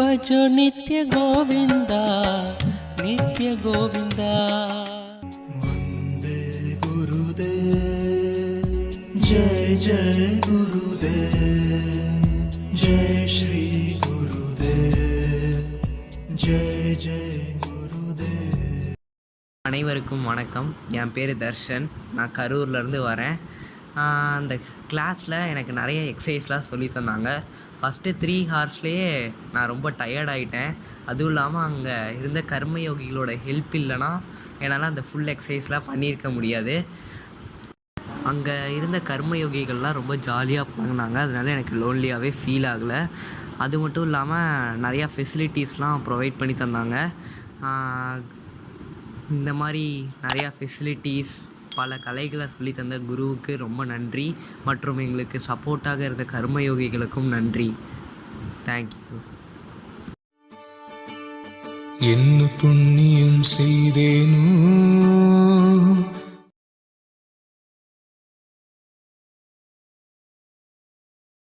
भजो नित्य गोविन्द नित्य गोविन्द वन्दे गुरुदे जय जय गुरुदे जय श्री गुरुदे जय जय गुरुदे அனைவருக்கும் வணக்கம் என் பேர் தர்ஷன் நான் கரூர்லேருந்து வரேன் அந்த கிளாஸில் எனக்கு நிறைய எக்ஸசைஸ்லாம் சொல்லி தந்தாங்க. ஃபஸ்ட்டு த்ரீ ஹார்ஸ்லேயே நான் ரொம்ப டயர்ட் ஆகிட்டேன் அதுவும் இல்லாமல் அங்கே இருந்த கர்மயோகிகளோட ஹெல்ப் இல்லைன்னா என்னால் அந்த ஃபுல் எக்ஸசைஸ்லாம் பண்ணியிருக்க முடியாது. அங்கே இருந்த கர்மயோகிகள்லாம் ரொம்ப ஜாலியாக பழகுனாங்க அதனால எனக்கு லோன்லியாகவே ஃபீல் ஆகலை. அது மட்டும் இல்லாமல் நிறையா ஃபெசிலிட்டிஸ்லாம் ப்ரொவைட் பண்ணி தந்தாங்க. இந்த மாதிரி நிறையா ஃபெசிலிட்டிஸ் பல கலைகளை சொல்லி தந்த குருவுக்கு ரொம்ப நன்றி. மற்றும் எங்களுக்கு சப்போர்ட்டாக இருந்த கர்மயோகிகளுக்கும் நன்றி. தேங்க்யூ என்ன புண்ணியம் செய்தேனோ